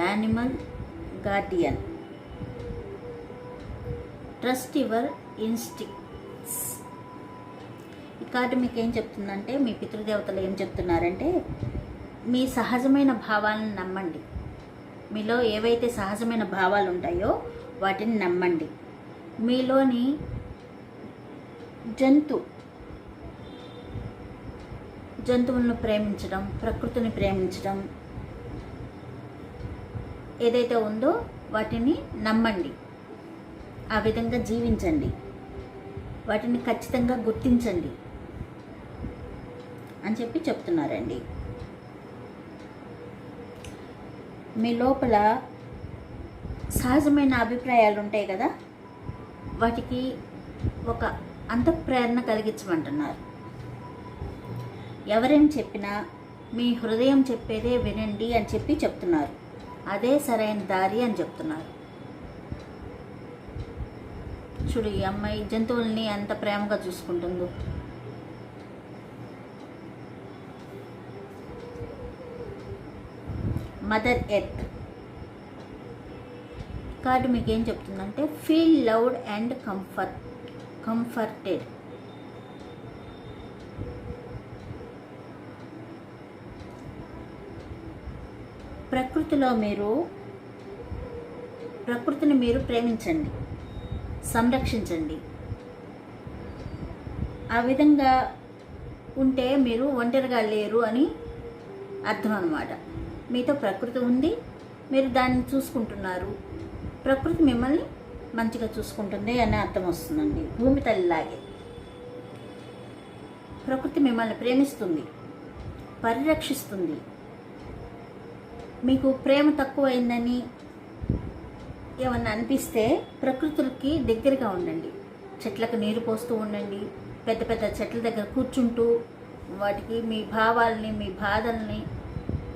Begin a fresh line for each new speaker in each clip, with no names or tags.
Animal guardian trust your instincts ఈ card మీకు ఏం చెప్తుందంటే మీ పితృదేవతలు ఏం చెప్తున్నారంటే మీ సహజమైన భావాలను నమ్మండి. మీలో ఏవైతే సహజమైన భావాలు ఉంటాయో వాటిని నమ్మండి. మీలోని జంతు జంతువులను ప్రేమించడం ప్రకృతిని ప్రేమించడం ఏదైతే ఉందో వాటిని నమ్మండి. ఆ విధంగా జీవించండి. వాటిని ఖచ్చితంగా గుర్తించండి. అని చెప్పి చెప్తున్నారండి. మీ లోపల సహజమైన అభిప్రాయాలు ఉంటాయి కదా? వాటికి ఒక అంతఃప్రేరణ కలిగించమంటున్నారు. ఎవరేం చెప్పినా మీ హృదయం చెప్పేదే వినండి అని చెప్పి చెప్తున్నారు. అదే సరైన దారి అని చెప్తున్నారు. చూడు ఈ అమ్మాయి జంతువుల్ని ఎంత ప్రేమగా చూసుకుంటుందో. మదర్ ఎర్త్ కార్డు మీకు ఏం చెప్తుందంటే feel loud and comfort comforted ప్రకృతిలో మీరు ప్రకృతిని మీరు ప్రేమించండి సంరక్షించండి. ఆ విధంగా ఉంటే మీరు ఒంటరిగా లేరు అని అర్థం అనమాట మీతో ప్రకృతి ఉంది మీరు దాన్ని చూసుకుంటున్నారు. ప్రకృతి మిమ్మల్ని మంచిగా చూసుకుంటుంది అని అర్థం వస్తుందండి. భూమి తల్లిలాగే. ప్రకృతి మిమ్మల్ని ప్రేమిస్తుంది పరిరక్షిస్తుంది. మీకు ప్రేమ తక్కువైందని ఏమన్నా అనిపిస్తే ప్రకృతులకి దగ్గరగా ఉండండి. చెట్లకు నీరు పోస్తూ ఉండండి. పెద్ద పెద్ద చెట్ల దగ్గర కూర్చుంటూ వాటికి మీ భావాల్ని మీ బాధల్ని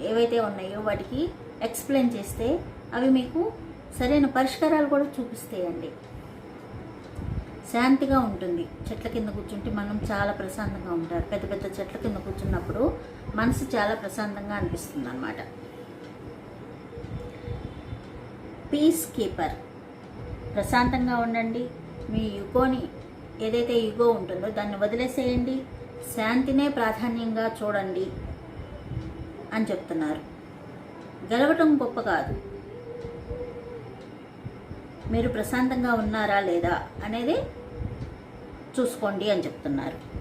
ఏవైతే ఉన్నాయో వాటికి ఎక్స్ప్లెయిన్ చేస్తే అవి మీకు సరైన పరిష్కారాలు కూడా చూపిస్తాయండి. శాంతిగా ఉంటుంది. చెట్ల కింద కూర్చుంటే మనం చాలా ప్రశాంతంగా ఉంటారు. పెద్ద పెద్ద చెట్ల కింద కూర్చున్నప్పుడు మనసు చాలా ప్రశాంతంగా అనిపిస్తుంది అన్నమాట పీస్ కీపర్ ప్రశాంతంగా ఉండండి. మీ యుగోని ఏదైతే యుగో ఉంటుందో దాన్ని వదిలేసేయండి. శాంతినే ప్రాధాన్యంగా చూడండి అని చెప్తున్నారు. గెలవటం గొప్ప కాదు. మీరు ప్రశాంతంగా ఉన్నారా లేదా అనేది చూసుకోండి అని చెప్తున్నారు.